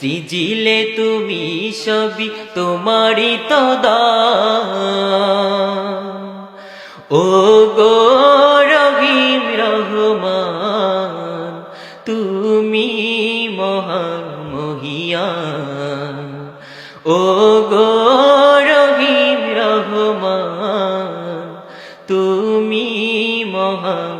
সৃজিলে তুমি সবই তোমারই তো ও গো রহিম রহমান, তুমি মহামহিয়ান ও গো রহিম রহমান, তুমি মহামহিয়ান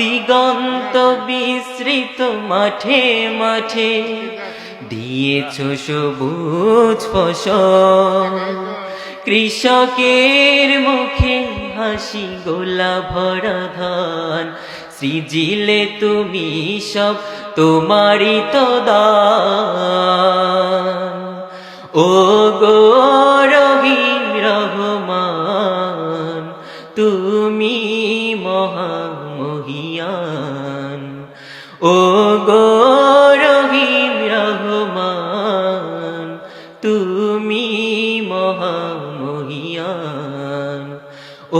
দিগন্ত বিস্তৃত মাঠে মাঠে দিয়েছ সবুজ ফসল। কৃষকের মুখে হাসি গোলা ভরা ধান। সৃজিলে তুমি সব তোমারই তো দান। ও গো মহামহিয়ান ও গো রহিম রহমান তুমি মহামহিয়ান।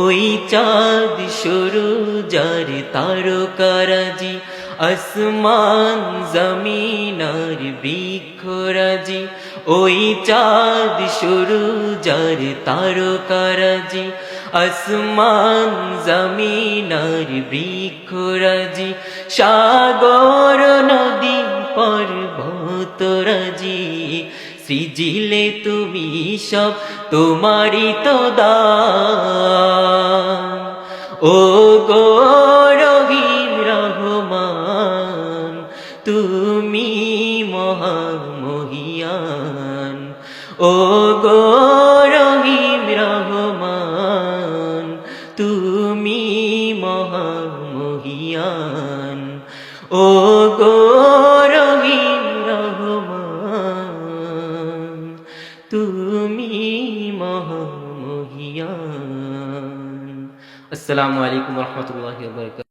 ওই চাঁদ সরু যার তারকারাজি আসমান জমিন আর বৃক্ষরাজি, ওই চাঁদ শুরু যার তারকারাজি। আসমান জমিন আর বৃক্ষরাজি, সাগর নদী পর্বতরাজি সৃজিলে তুমি সব তোমারই তো দান। ও তুমি মহামহিয়ান। ও গো রহিম রহমান, তুমি মহামহিয়ান। ও গো রহিম রহমান, তুমি মহামহিয়ান। আসসালামু আলাইকুম রহমতুল্লাহ বরকাত